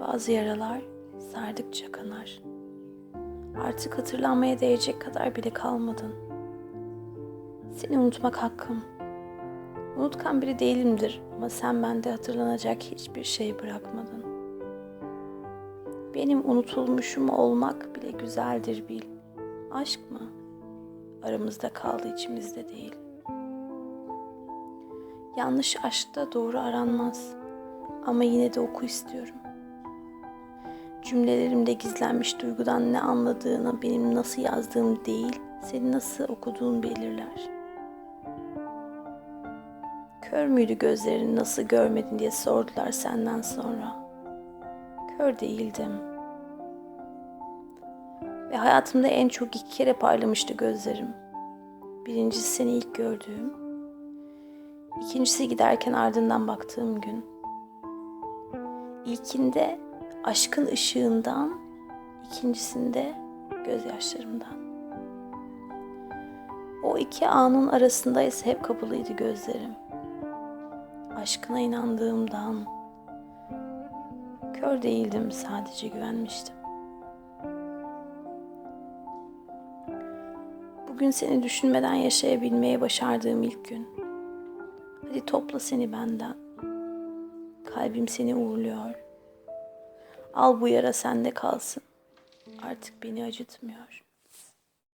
Bazı yaralar sardıkça kanar. Artık hatırlanmaya değecek kadar bile kalmadın. Seni unutmak hakkım. Unutkan biri değilimdir ama sen bende hatırlanacak hiçbir şey bırakmadın. Benim unutulmuşum olmak bile güzeldir bil. Aşk mı? Aramızda kaldı içimizde değil. Yanlış aşkta doğru aranmaz. Ama yine de oku istiyorum. Cümlelerimde gizlenmiş duygudan ne anladığını benim nasıl yazdığım değil, seni nasıl okuduğun belirler. Kör müydü gözlerin nasıl görmedin diye sordular senden sonra. Kör değildim. Ve hayatımda en çok iki kere parlamıştı gözlerim. Birincisi seni ilk gördüğüm, ikincisi giderken ardından baktığım gün. İlkinde aşkın ışığından, ikincisinde gözyaşlarımdan. O iki anın arasında ise hep kapalıydı gözlerim. Aşkına inandığımdan, kör değildim sadece güvenmiştim. Bugün seni düşünmeden yaşayabilmeye başardığım ilk gün. Hadi topla seni benden. Kalbim seni uğurluyor. Al bu yara sende kalsın. Artık beni acıtmıyor.